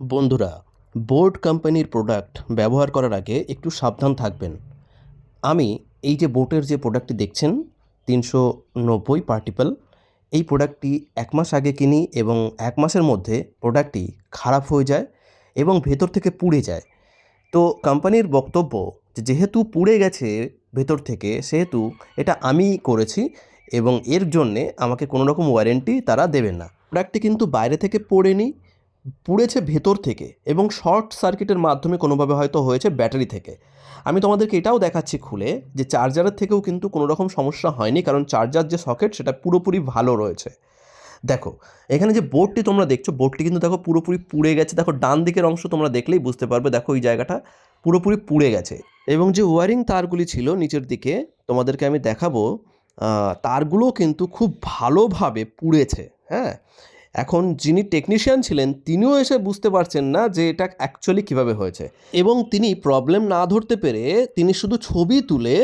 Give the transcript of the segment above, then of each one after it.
বন্ধুরা, বোর্ড কোম্পানির প্রোডাক্ট ব্যবহার করার আগে একটু সাবধান থাকবেন। আমি এই যে বোটের যে প্রোডাক্টটি দেখছেন, তিনশো নব্বই পার্টিপল, এই প্রোডাক্টটি এক মাস আগে কিনি এবং এক মাসের মধ্যে প্রোডাক্টটি খারাপ হয়ে যায় এবং ভেতর থেকে পুড়ে যায়। তো কোম্পানির বক্তব্য যেহেতু পুড়ে গেছে ভেতর থেকে, সেহেতু এটা আমি করেছি এবং এর জন্যে আমাকে কোনো রকম ওয়ারেন্টি তারা দেবে না। প্রোডাক্টটি কিন্তু বাইরে থেকে পড়েনি পুড়েছে ভেতর থেকে এবং শর্ট সার্কিটের মাধ্যমে কোনোভাবে হয়তো হয়েছে ব্যাটারি থেকে। আমি তোমাদেরকে এটাও দেখাচ্ছি খুলে যে চার্জারের থেকেও কিন্তু কোনো রকম সমস্যা হয়নি, কারণ চার্জার যে সকেট সেটা পুরোপুরি ভালো রয়েছে। দেখো, এখানে যে বোর্ডটি তোমরা দেখছ, বোর্ডটি কিন্তু দেখো পুরোপুরি পুড়ে গেছে। দেখো, ডান দিকের অংশ তোমরা দেখলেই বুঝতে পারবে, দেখো এই জায়গাটা পুরোপুরি পুড়ে গেছে। এবং যে ওয়ারিং তারগুলি ছিল নিচের দিকে, তোমাদেরকে আমি দেখাবো তারগুলো কিন্তু খুব ভালোভাবে পুড়েছে হ্যাঁ? এখন যিনি টেকনিশিয়ান ছিলেন, তিনিও এসে বুঝতে পারছেন না যে এটা অ্যাকচুয়ালি কীভাবে হয়েছে। এবং তিনি প্রবলেম না ধরতে পেরে তিনি শুধু ছবি তুলে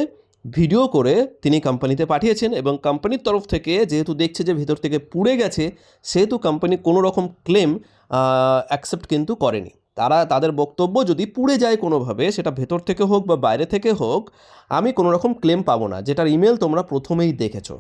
ভিডিও করে তিনি কোম্পানিতে পাঠিয়েছেন এবং কোম্পানির তরফ থেকে যেহেতু দেখছে যে ভেতর থেকে পুড়ে গেছে, সেহেতু কোম্পানি কোনো রকম ক্লেম অ্যাকসেপ্ট কিন্তু করেনি। তারা, তাদের বক্তব্য যদি পুড়ে যায় কোনোভাবে, সেটা ভেতর থেকে হোক বা বাইরে থেকে হোক, আমি কোনো রকম ক্লেম পাবো না। যেটার ইমেল তোমরা প্রথমেই দেখেছ।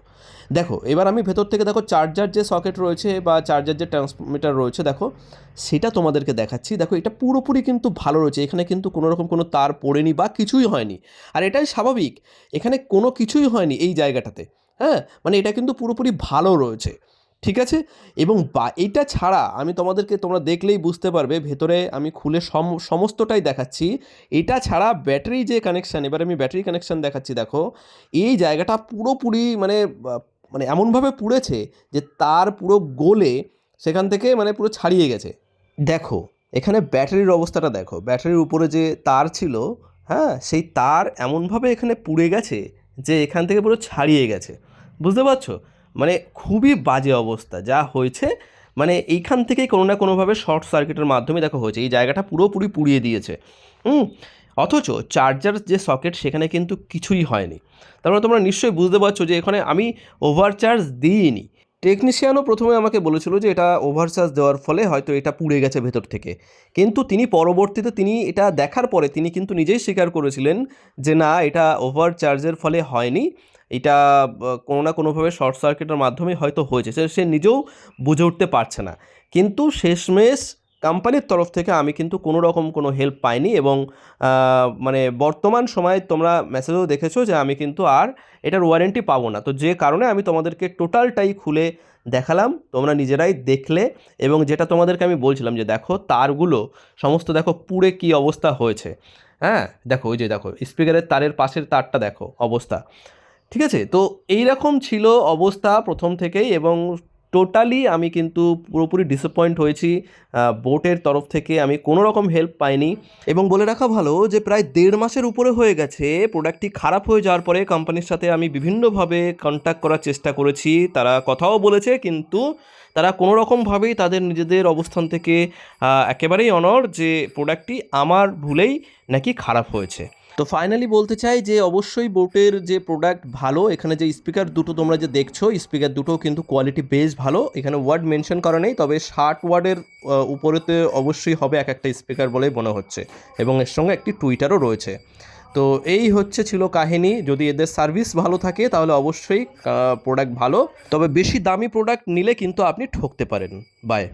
দেখো, এবার আমি ভেতর থেকে দেখো চার্জার যে সকেট রয়েছে বা চার্জার যে ট্রান্সমিটার রয়েছে, দেখো, সেটা তোমাদেরকে দেখাচ্ছি। দেখো, এটা পুরোপুরি কিন্তু ভালো রয়েছে। এখানে কিন্তু কোনো রকম কোনো তার পড়েনি বা কিছুই হয়নি। আর এটাই স্বাভাবিক। এখানে কোনো কিছুই হয়নি এই জায়গাটাতে। হ্যাঁ? মানে এটা কিন্তু পুরোপুরি ভালো রয়েছে। ঠিক আছে? এবং বা, এটা ছাড়া আমি তোমাদেরকে তোমরা দেখলেই বুঝতে পারবে, ভেতরে আমি খুলে সম, সমস্তটাই দেখাচ্ছি। এটা ছাড়া ব্যাটারি যে কানেকশান এবার আমি ব্যাটারি কানেকশান দেখাচ্ছি, দেখো। এই জায়গাটা পুরোপুরি মানে মানে এমনভাবে পুড়েছে যে তার পুরো গোলে সেখান থেকে মানে পুরো ছাড়িয়ে গেছে। দেখো, এখানে ব্যাটারির অবস্থাটা দেখো। ব্যাটারির উপরে যে তার ছিল হ্যাঁ সেই তার এমনভাবে এখানে পুড়ে গেছে যে এখান থেকে পুরো ছাড়িয়ে গেছে। বুঝতে পারছ? মানে খুবই বাজে অবস্থা যা হয়েছে। মানে এইখান থেকেই কোনো না কোনোভাবে শর্ট সার্কিটের মাধ্যমে দেখো হয়েছে, এই জায়গাটা পুরোপুরি পুড়িয়ে দিয়েছে। হুম? অথচ চার্জার যে সকেট সেখানে কিন্তু কিছুই হয়নি। তারপরে তোমরা নিশ্চয়ই বুঝতে পারছ যে এখানে আমি ওভারচার্জ দিইনি। টেকনিশিয়ানও প্রথমে আমাকে বলেছিল যে এটা ওভারচার্জ দেওয়ার ফলে হয়তো এটা পুড়ে গেছে ভেতর থেকে। কিন্তু তিনি পরবর্তীতে তিনি এটা দেখার পরে তিনি কিন্তু নিজেই স্বীকার করেছিলেন যে না, এটা ওভারচার্জের ফলে হয়নি। এটা কোনো না কোনোভাবে শর্ট সার্কিটের মাধ্যমে হয়তো হয়েছে। সে নিজেও বুঝে উঠতে পারছে না। কিন্তু শেষমেশ কোম্পানির তরফ থেকে আমি কিন্তু কোনো রকম কোনো হেল্প পাইনি এবং মানে বর্তমান সময়ে তোমরা মেসেজও দেখেছ যে আমি কিন্তু আর এটার ওয়ারেন্টি পাবো না। তো যে কারণে আমি তোমাদেরকে টোটালটাই খুলে দেখালাম। তোমরা নিজেরাই দেখলে এবং যেটা তোমাদেরকে আমি বলছিলাম যে দেখো তারগুলো, সমস্ত দেখো পুড়ে কি অবস্থা হয়েছে। হ্যাঁ? দেখো ওই যে দেখো স্পিকারের তারের পাশের তারটা দেখো, অবস্থা। ঠিক আছে? তো এই রকম ছিল অবস্থা প্রথম থেকেই এবং টোটালি আমি কিন্তু পুরোপুরি ডিসঅ্যাপয়েন্ট হয়েছি। বোটের তরফ থেকে আমি কোনো রকম হেল্প পাইনি। এবং বলে রাখা ভালো যে প্রায় দেড় মাসের উপরে হয়ে গেছে। প্রোডাক্টটি খারাপ হয়ে যাওয়ার পরে কোম্পানির সাথে আমি বিভিন্নভাবে কন্ট্যাক্ট করার চেষ্টা করেছি। তারা কথাও বলেছে কিন্তু তারা কোনো রকমভাবেই তাদের নিজেদের অবস্থান থেকে একেবারেই অনর যে প্রোডাক্টটি আমার ভুলেই নাকি খারাপ হয়েছে। তো ফাইনালি বলতে চাই যে অবশ্যই বোটের যে প্রোডাক্ট ভালো, এখানে যে স্পিকার দুটো তোমরা যে দেখছ স্পিকার দুটো কিন্তু কোয়ালিটি বেশ ভালো। এখানে ওয়ার্ড মেনশন করা নেই, তবে ষাট ওয়ার্ডের উপরেতে অবশ্যই হবে এক একটা স্পিকার বলেই মনে হচ্ছে। এবং এর সঙ্গে একটি টুইটারও রয়েছে। তো এই হচ্ছে ছিল কাহিনী। যদি এদের সার্ভিস ভালো থাকে, তাহলে অবশ্যই প্রোডাক্ট ভালো। তবে বেশি দামি প্রোডাক্ট নিলে কিন্তু আপনি ঠকতে পারেন। বাই